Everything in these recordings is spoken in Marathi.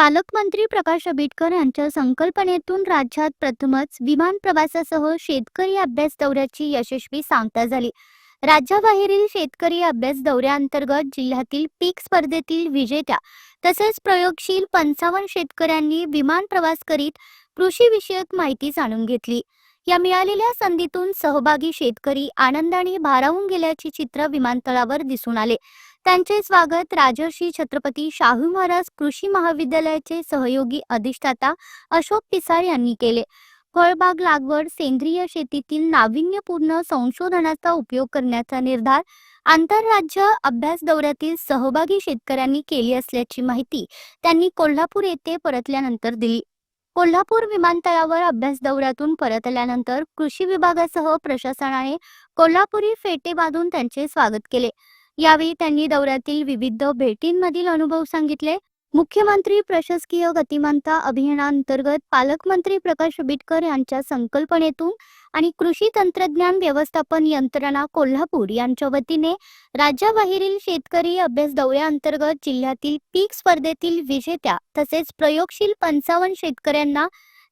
पालकमंत्री प्रकाश आंबेडकर यांच्या संकल्पनेतून राज्यात प्रथमच विमान प्रवासासह शेतकरी अभ्यास दौऱ्याची यशस्वी सांगता झाली. राज्याबाहेरील शेतकरी अभ्यास दौऱ्याअंतर्गत जिल्ह्यातील पीक स्पर्धेतील विजेत्या तसेच प्रयोगशील पंचावन्न शेतकऱ्यांनी विमान प्रवास करीत कृषी विषयक माहिती जाणून घेतली. या मिळालेल्या संधीतून सहभागी शेतकरी आनंदाने भारावून गेल्याचे चित्र विमानतळावर दिसून आले. त्यांचे स्वागत राजर्षी छत्रपती शाहू महाराज कृषी महाविद्यालयाचे सहयोगी अधिष्ठाता अशोक पिसार यांनी केले. फळबाग लागवड सेंद्रिय शेतीतील नाविन्यपूर्ण संशोधनाचा उपयोग करण्याचा निर्धार आंतरराज्य अभ्यास दौऱ्यातील सहभागी शेतकऱ्यांनी केली असल्याची माहिती त्यांनी कोल्हापूर येथे परतल्यानंतर दिली. कोल्हापूर विमानतळावर अभ्यास दौऱ्यातून परतल्यानंतर कृषी विभागासह प्रशासनाने कोल्हापुरी फेटे बांधून त्यांचे स्वागत केले. यावेळी त्यांनी दौऱ्यातील विविध भेटींमधील अनुभव सांगितले. मुख्यमंत्री प्रशासकीय गतिमानता अभियानांतर्गत पालकमंत्री प्रकाश आंबेडकर यांच्या संकल्पनेतून आणि कृषी तंत्रज्ञान व्यवस्थापन यंत्रणा कोल्हापूर यांच्या वतीने राज्याबाहेरील शेतकरी अभ्यास दौऱ्याअंतर्गत जिल्ह्यातील पीक स्पर्धेतील विजेत्या तसेच प्रयोगशील पंचावन्न शेतकऱ्यांना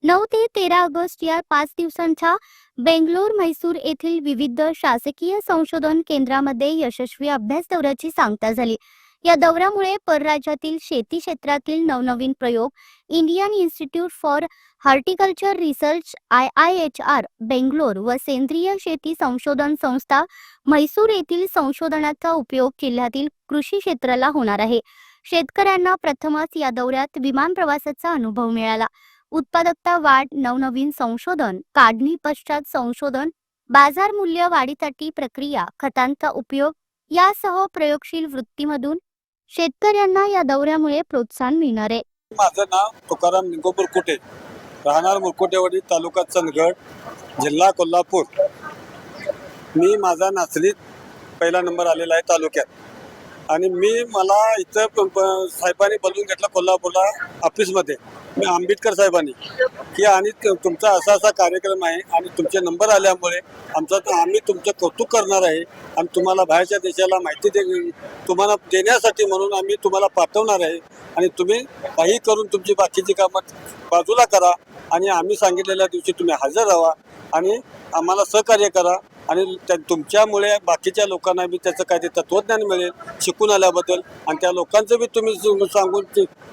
नऊ ते तेरा ऑगस्ट या पाच दिवसांच्या बेंगलोर म्हैसूर येथील विविध शासकीय संशोधन केंद्रामध्ये यशस्वी अभ्यास दौऱ्याची सांगता झाली. या दौऱ्यामुळे परराज्यातील शेती क्षेत्रातील नवनवीन प्रयोग Indian Institute for Horticulture Research I I H R Bangalore व सेंद्रिय शेती संशोधन संस्था म्हैसूर येथील संशोधनाचा उपयोग जिल्ह्यातील कृषी क्षेत्राला होणार आहे. शेतकऱ्यांना प्रथमच या दौऱ्यात विमान प्रवासाचा अनुभव मिळाला. उत्पादकता वाढ नवनवीन संशोधन काढणी पश्चात संशोधन बाजार मूल्य वाढीसाठी प्रक्रिया खतांचा उपयोग यासह प्रयोगशील वृत्तीमधून शेतकऱ्यांना या दौऱ्यामुळे प्रोत्साहन मिळणार आहे. माझं नाव तुकाराम निंगोपूर मुरकुटे. राहणार मुरकुटेवाडी तालुका चंदगड जिल्हा कोल्हापूर. मी माझा नाचणीत पहिला नंबर आलेला आहे तालुक्यात. आणि मी मला इथं साहेबांनी बोलवून घेतला कोल्हापूरला ऑफिसमध्ये मी आंबेडकर साहेबांनी की आणि तुमचा असा असा कार्यक्रम आहे आणि तुमचे नंबर आल्यामुळे आमचा आम्ही तुमचं कौतुक करणार आहे आणि तुम्हाला बाहेरच्या देशाला माहिती दे तुम्हाला देण्यासाठी म्हणून आम्ही तुम्हाला पाठवणार आहे आणि तुम्ही काही करून तुमची बाकीची कामं बाजूला करा आणि आम्ही सांगितलेल्या दिवशी तुम्ही हजर राहा आणि आम्हाला सहकार्य करा. आणि त्या तुमच्यामुळे बाकीच्या लोकांना बी त्याचं काय ते तत्वज्ञान मिळेल शिकून आल्याबद्दल. आणि त्या लोकांचं बी तुम्ही सांगून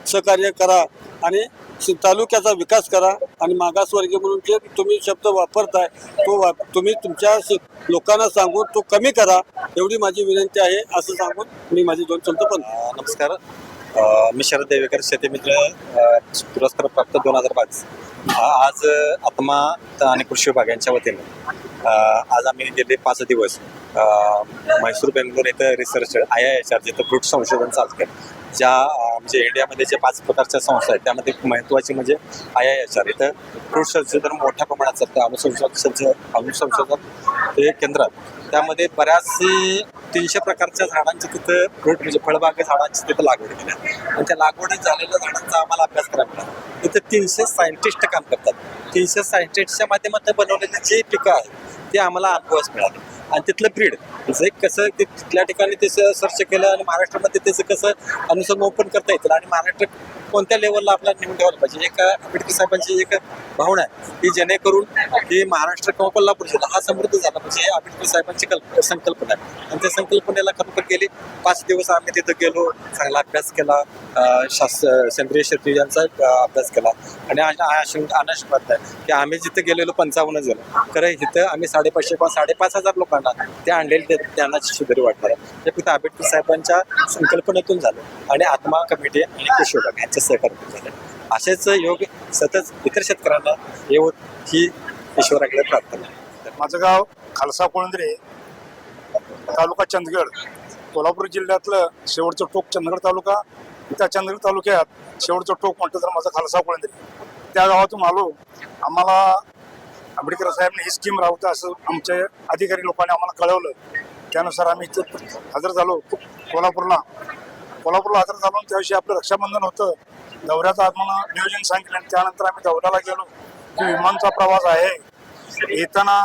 सहकार्य करा आणि तालुक्याचा विकास करा. आणि मागासवर्गीय म्हणून जे तुम्ही शब्द वापरताय तो वाप तुम्ही तुमच्या लोकांना सांगून तो कमी करा. एवढी माझी विनंती आहे. असं सांगून मी माझी दोन शब्द पण नमस्कार. मी शरद देवेकर शेतीमित्र पुरस्कार प्राप्त दोन हजार पाच आज आत्मा आणि कृषी विभाग यांच्या वतीने आज आम्ही गेले पाच दिवस. म्हैसूर बेंगलोर इथं research I I H R जिथं फ्रूट संशोधन चालतं ज्या म्हणजे इंडियामध्ये जे पाच प्रकारच्या संस्था आहेत त्यामध्ये महत्त्वाची म्हणजे आय आय एच आर इथं फ्रूट संशोधन मोठ्या प्रमाणात चालतं अनुसंशोधन अनुसंशोधन हे केंद्र त्यामध्ये बऱ्याचशे तीनशे प्रकारच्या झाडांची तिथं फ्रूट म्हणजे फळबाग झाडांची तिथं लागवड केली आहे. आणि त्या लागवडीत झालेल्या झाडांचा आम्हाला अभ्यास करायला मिळाला. तिथं तीनशे सायंटिस्ट काम करतात. तीनशे सायंटिस्टच्या माध्यमातून बनवलेली जी पिकं आहेत ते आम्हाला अनुभवास मिळाले. आणि तिथलं ब्रीड जे कसं ते तिथल्या ठिकाणी ते सर्च केलं आणि महाराष्ट्रामध्ये त्याचं कसं अनुसंगोपन करता येतील आणि महाराष्ट्र कोणत्या लेवलला आपल्याला नेऊन ठेवायला पाहिजे? एक आंबेडकर साहेबांची एक भावना आहे की जेणेकरून की महाराष्ट्र किंवा कोल्हापूर जिल्हा हा समृद्ध झाला पाहिजे हे आंबेडकर साहेबांची कल्प संकल्पना आहे. आणि त्या संकल्पनेला खरोखर गेली पाच दिवस आम्ही तिथं गेलो चांगला अभ्यास केला शास्त्र सेंद्रिय शेती यांचा अभ्यास केला. आणि अनाश आहे की आम्ही जिथं गेलेलो पंचावन्न जण. खरं इथं आम्ही साडेपाचशे पाच साडेपाच हजार लोकांना ते आणलेले ते ज्ञानाची शिबिर वाटणार आहे. हे फक्त आंबेडकर साहेबांच्या संकल्पनेतून झालं आणि आत्मा कमिटी आणि कृषी विभाग यांच्या सहकार्यातून झालं. असेच योग सतत इतर शेतकऱ्यांना येऊन ही ईश्वराकडे प्रार्थना माझं गाव खालसा कोळंद्रे तालुका चंदगड. कोल्हापूर जिल्ह्यातलं शेवटचं टोक चंदगड तालुका. त्या चंदगड तालुक्यात शेवटचं टोक म्हटलं तर माझं खालसा कोळंद्रे. त्या गावातून आलो. आम्हाला आंबेडकर साहेबांनी ही स्कीम राबवता असं आमचे अधिकारी लोकांनी आम्हाला कळवलं. त्यानुसार आम्ही इथं हजर झालो. कोल्हापूरला. कोल्हापूरला हजर झालो आणि आपलं रक्षाबंधन होतं. दौऱ्याचं आम्हाला नियोजन सांगितलं आणि त्यानंतर आम्ही दौऱ्याला गेलो. की विमानचा प्रवास आहे येताना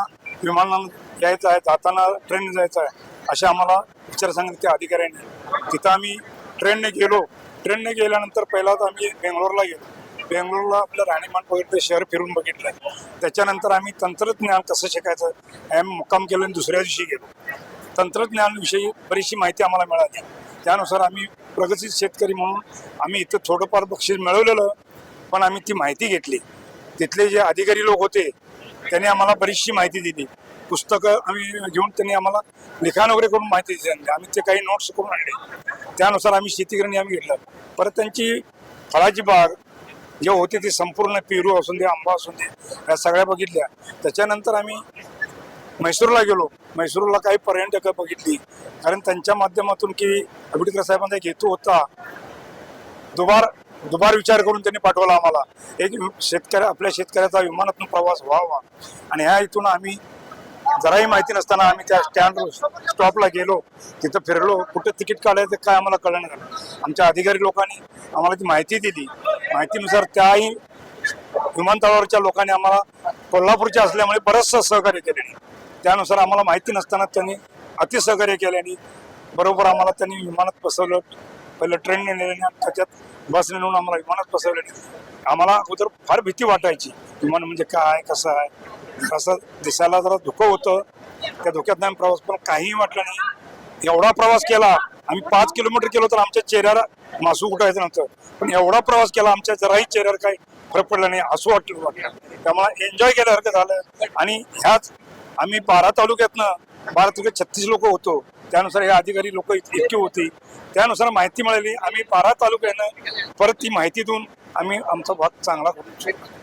विमानानं यायचं आहे जाताना ट्रेन जायचं आहे असे आम्हाला विचार सांगितले त्या अधिकाऱ्यांनी. तिथं आम्ही ट्रेनने गेलो. ट्रेनने गेल्यानंतर पहिला तर आम्ही बेंगलोरला गेलो. बेंगलोरला आपलं राहणीमान वगैरे शहर फिरून बघितलं. त्याच्यानंतर आम्ही तंत्रज्ञान कसं शिकायचं हे आम्ही मुक्काम केलं आणि दुसऱ्या दिवशी गेलो. तंत्रज्ञानाविषयी बरीचशी माहिती आम्हाला मिळाली. त्यानुसार आम्ही प्रगतीत शेतकरी म्हणून आम्ही इथं थोडंफार बक्षीस मिळवलेलं पण आम्ही ती माहिती घेतली. तिथले जे अधिकारी लोक होते त्यांनी आम्हाला बरीचशी माहिती दिली. पुस्तकं आम्ही घेऊन त्यांनी आम्हाला लिखाण वगैरे करून माहिती दिली. आम्ही ते काही नोट्स करून आणले. त्यानुसार आम्ही शेतीकरणी आम्ही घेतलं. परत त्यांची फळाची बाग जे होते ते संपूर्ण पेरू असून दे आंबा असून दे या सगळ्या बघितल्या. त्याच्यानंतर आम्ही म्हैसूरला गेलो. म्हैसूरला काही पर्यटक बघितली. कारण त्यांच्या माध्यमातून की आंबेडकर साहेबांचा एक हेतू होता. दुबार दुबार विचार करून त्यांनी पाठवला आम्हाला. एक शेतकऱ्या आपल्या शेतकऱ्याचा विमानातून प्रवास व्हावा. आणि ह्या इथून आम्ही जराही माहिती नसताना आम्ही त्या स्टँड स्टॉपला गेलो. तिथं फिरलो. कुठं तिकीट काढायचं काय आम्हाला कळलं नाही. आमच्या अधिकारी लोकांनी आम्हाला ती माहिती दिली. माहितीनुसार त्याही विमानतळावरच्या लोकांनी आम्हाला कोल्हापूरच्या असल्यामुळे बरंचसं सहकार्य केले. त्यानुसार आम्हाला माहिती नसताना त्यांनी अति सहकार्य केल्याने बरोबर आम्हाला त्यांनी विमानात बसवलं. पहिलं ट्रेनने नेल्याने आणि त्याच्यात बसने नेऊन आम्हाला विमानात बसवलं. आम्हाला अगोदर फार भीती वाटायची. विमान म्हणजे काय कसं आहे? कसं दिसायला जरा धुकं होतं. त्या धुक्यात नाही प्रवास पण काहीही वाटलं नाही. एवढा प्रवास केला आम्ही पाच किलोमीटर केलो तर आमच्या चेहऱ्याला मासू उठायचं नव्हतं. पण एवढा प्रवास केला आमच्या जराही चेहऱ्यावर काही फरक पडला नाही असं वाटलं वाटलं त्यामुळे एन्जॉय केल्यासारखं झालं. आणि ह्याच आम्ही बारा तालुक्यातनं बारा तालुक्यात छत्तीस लोक होतो. त्यानुसार हे अधिकारी लोक इतके होते. त्यानुसार माहिती मिळाली. आम्ही बारा तालुक्यानं परत ती माहिती देऊन आम्ही आमचा भाग चांगला करू शकतो